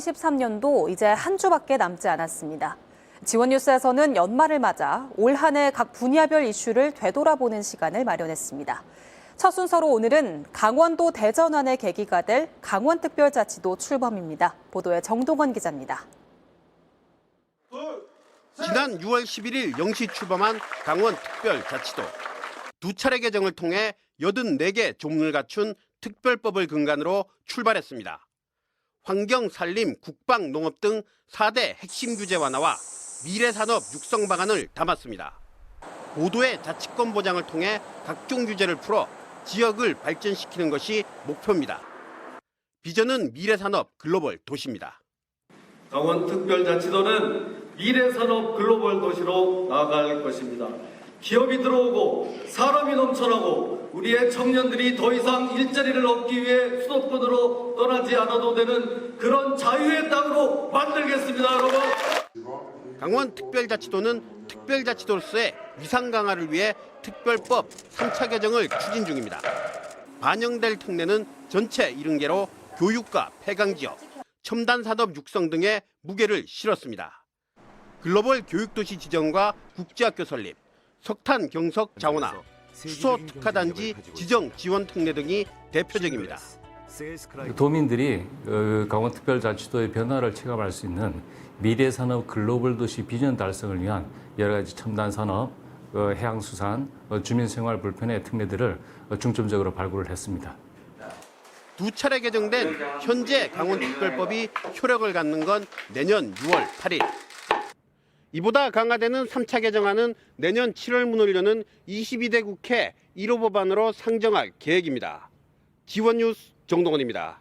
2023년도 이제 한 주밖에 남지 않았습니다. 지원뉴스에서는 연말을 맞아 올 한 해 각 분야별 이슈를 되돌아보는 시간을 마련했습니다. 첫 순서로 오늘은 강원도 대전환의 계기가 될 강원특별자치도 출범입니다. 보도에 정동원 기자입니다. 지난 6월 11일 0시 출범한 강원특별자치도. 두 차례 개정을 통해 84개 종류를 갖춘 특별법을 근간으로 출발했습니다. 환경, 산림, 국방, 농업 등 4대 핵심 규제 완화와 미래산업 육성 방안을 담았습니다. 고도의 자치권 보장을 통해 각종 규제를 풀어 지역을 발전시키는 것이 목표입니다. 비전은 미래산업 글로벌 도시입니다. 강원특별자치도는 미래산업 글로벌 도시로 나아갈 것입니다. 기업이 들어오고 사람이 넘쳐나고 우리의 청년들이 더 이상 일자리를 얻기 위해 수도권으로 떠나지 않아도 되는 그런 자유의 땅으로 만들겠습니다, 여러분. 강원 특별자치도는 특별자치도로서의 위상 강화를 위해 특별법 3차 개정을 추진 중입니다. 반영될 특례는 전체 70개로 교육과 폐강 지역, 첨단 산업 육성 등의 무게를 실었습니다. 글로벌 교육도시 지정과 국제학교 설립, 석탄 경석 자원화, 수소 특화단지 지정 지원 특례 등이 대표적입니다. 도민들이 어, 강원특별자치도의 변화를 체감할 수 있는 미래 산업 글로벌 도시 비전 달성을 위한 여러 가지 첨단 산업, 어, 해양수산, 어, 주민생활 불편의 특례들을 어, 중점적으로 발굴을 했습니다. 두 차례 개정된 현재 강원특별법이 효력을 갖는 건 내년 6월 8일. 이보다 강화되는 3차 개정안은 내년 7월 문을 여는 22대 국회 1호 법안으로 상정할 계획입니다. 지원 뉴스 정동원입니다.